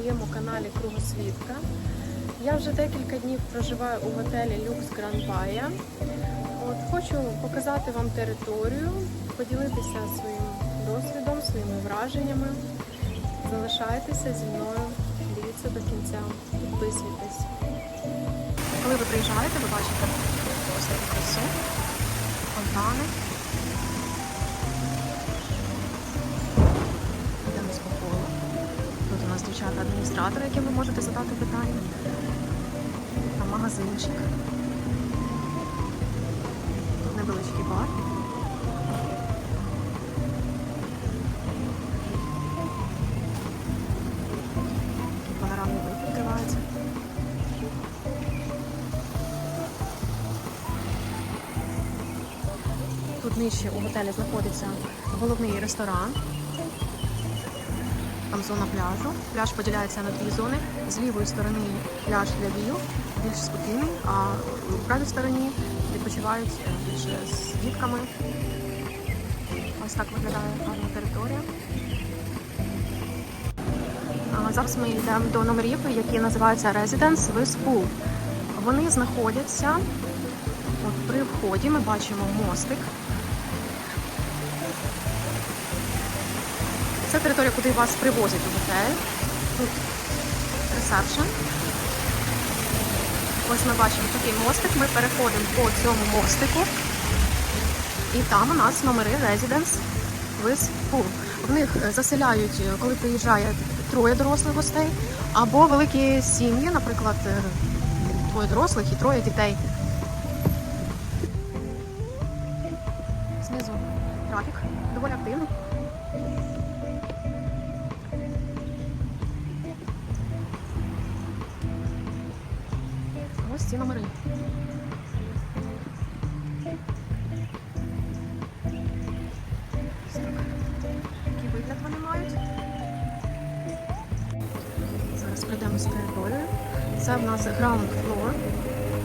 своєму каналі Кругосвітка. Я вже декілька днів проживаю у готелі Люкс Гранбая. От хочу показати вам територію, поділитися своїм досвідом, своїми враженнями. Залишайтеся зі мною, дивіться до кінця, підписуйтесь. Коли ви приїжджаєте, ви бачите таку красу, фонтани. Тут у дівчата-адміністратори, яким ви можете задати питання. Там магазинчик. Тут невеличкий бар. Панорамний вид відкривається. Тут нижче у готелі знаходиться головний ресторан. Там зона пляжу. Пляж поділяється на дві зони. З лівої сторони пляж для вію, більш спокійний, а в правій стороні відпочивають е, більше з дітками. Ось так виглядає гарна територія. Зараз ми йдемо до номерів, які називаються Residence with Pool. Вони знаходяться от при вході. Ми бачимо мостик. Це територія, куди вас привозять у готель. Тут ресепшн. Ось ми бачимо такий мостик. Ми переходимо по цьому мостику. І там у нас номери Residence with Pool. В них заселяють, коли приїжджає троє дорослих гостей, або великі сім'ї, наприклад, е, двоє дорослих і троє дітей. Знизу трафік доволі активний. Ці номери. Ось так. Вигляд вони мають. Зараз прийдемо з територією. Це в нас ground floor,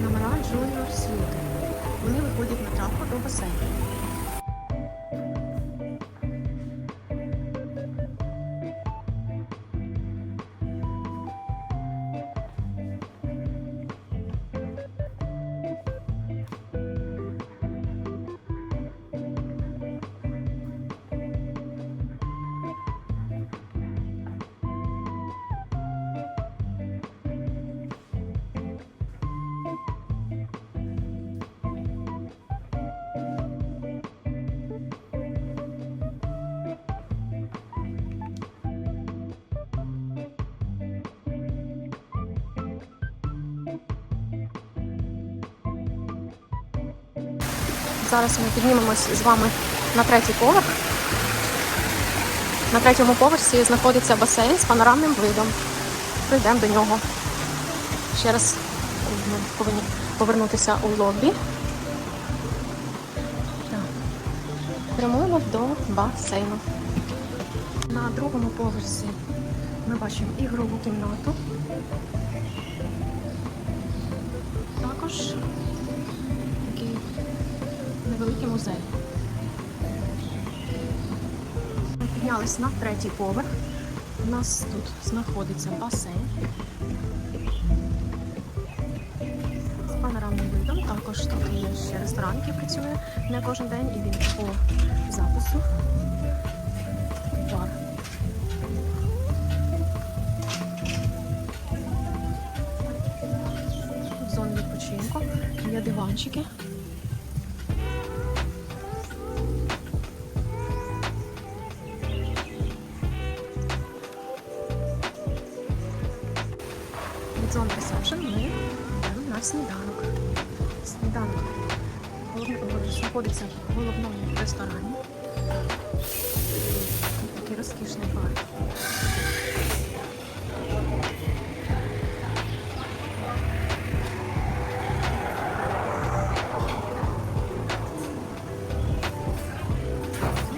номера Junior Suite. Вони виходять на травку до басейну. Зараз ми піднімемось з вами на третій поверх. На третьому поверсі знаходиться басейн з панорамним видом. Прийдемо до нього. Ще раз ми повинні повернутися у лобі. Прямуємо до басейну. На другому поверсі ми бачимо ігрову кімнату. Також невеликий музей. Ми піднялись на третій поверх. У нас тут знаходиться басейн з панорамним видом. Також тут є ще ресторан, який працює не кожен день, і він по запису. Бар. Тут зона відпочинку, є диванчики. Зони ресепшн ми йдемо на сніданок. Сніданок знаходиться в головному ресторані. Такий розкішний бар.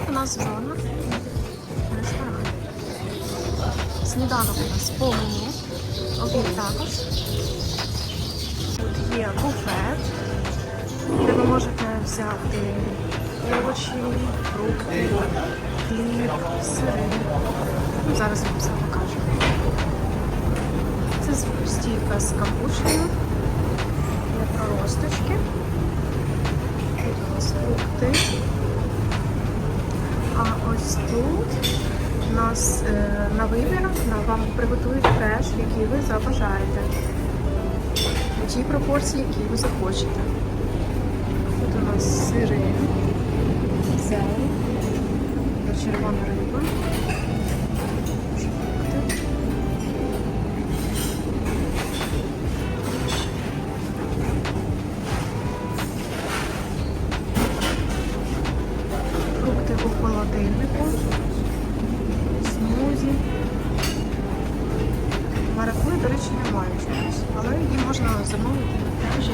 У нас зона ресторан. Сніданок у нас по меню. Обід також. Тут є буфет, де ви можете взяти овочі, фрукти, хліб, сири. Зараз я вам все покажу. Це стійка з капучею. Є проросточки. Тут у нас фрукти. А ось тут у нас е, на вибір вам приготують фреш, який ви забажаєте. У тій пропорції, які ви захочете. Тут у нас сири, зелень, червона риба. Можна замовити на пляжі.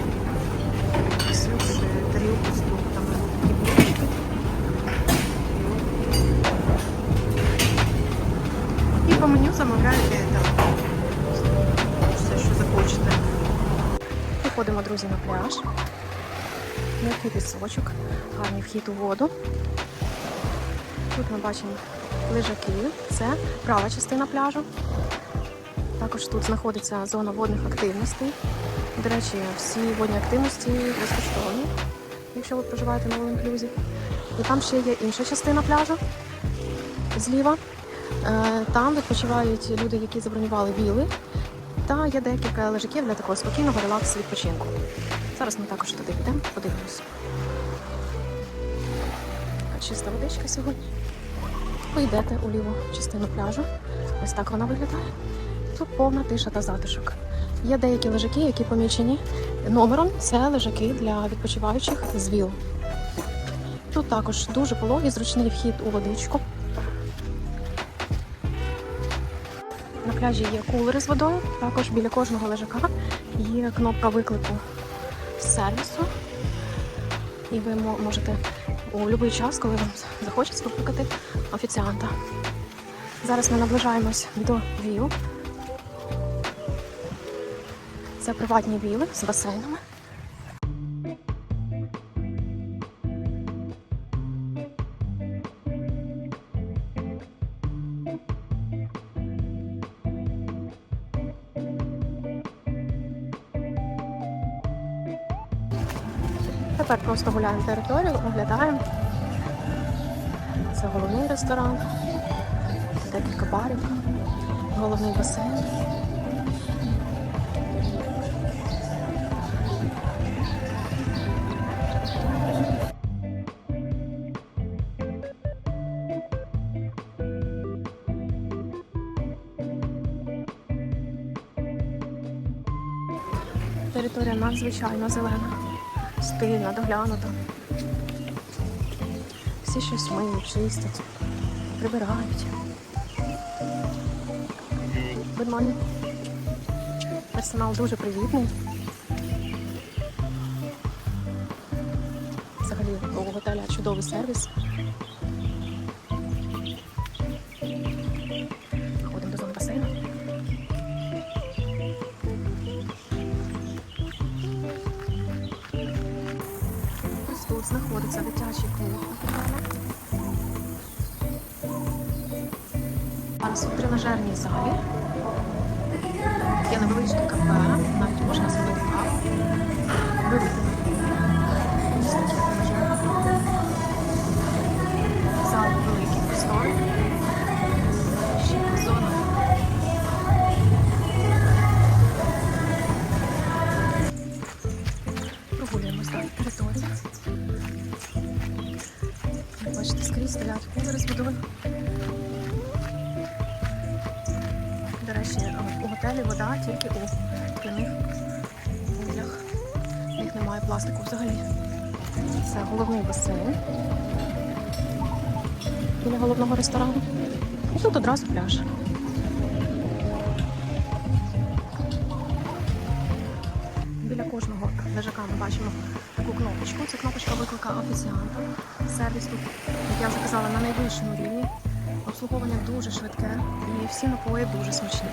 Несуть тарілку з фруктами і булочки. І по меню замовляєте там все, що захочете. Виходимо, друзі, на пляж. М'який пісочок, гарний вхід у воду. Тут ми бачимо лежаки. Це права частина пляжу. Також тут знаходиться зона водних активностей. До речі, всі водні активності безкоштовні, якщо ви проживаєте на All-Inclusive. І там ще є інша частина пляжу зліва. Е, Там відпочивають люди, які забронювали віли. Та є декілька лежаків для такого спокійного релаксу відпочинку. Зараз ми також туди підемо, подивимось. Чиста водичка сьогодні. Ви йдете у ліву частину пляжу. Ось так вона виглядає. Тут повна тиша та затишок. Є деякі лежаки, які помічені номером. Це лежаки для відпочиваючих з віл. Тут також дуже пологий, зручний вхід у водичку. На пляжі є кулери з водою. Також біля кожного лежака є кнопка виклику сервісу. І ви можете у будь-який час, коли вам захочеться, викликати офіціанта. Зараз ми наближаємось до віл. Це приватні віли з басейнами. Тепер просто гуляємо територію, оглядаємо. Це головний ресторан, декілька барів, головний басейн. Територія надзвичайно зелена, стильна, доглянута. Всі щось миють, чистять, прибирають. Нормально. Персонал дуже привітний. Взагалі у готеля чудовий сервіс. Тут знаходиться дитячий клуб. Зараз у тренажерній залі. Є невеличке кафе, навіть можна зробити Речі, у готелі вода тільки у скляних бутлях. В них немає пластику взагалі. Це головний басейн біля головного ресторану. І тут одразу пляж. Біля кожного лежака ми бачимо таку кнопочку. Це кнопочка виклика офіціанта. Сервіс тут, як я вже казала, на найвищому рівні. Обслуговування дуже швидке і всі напої дуже смачні.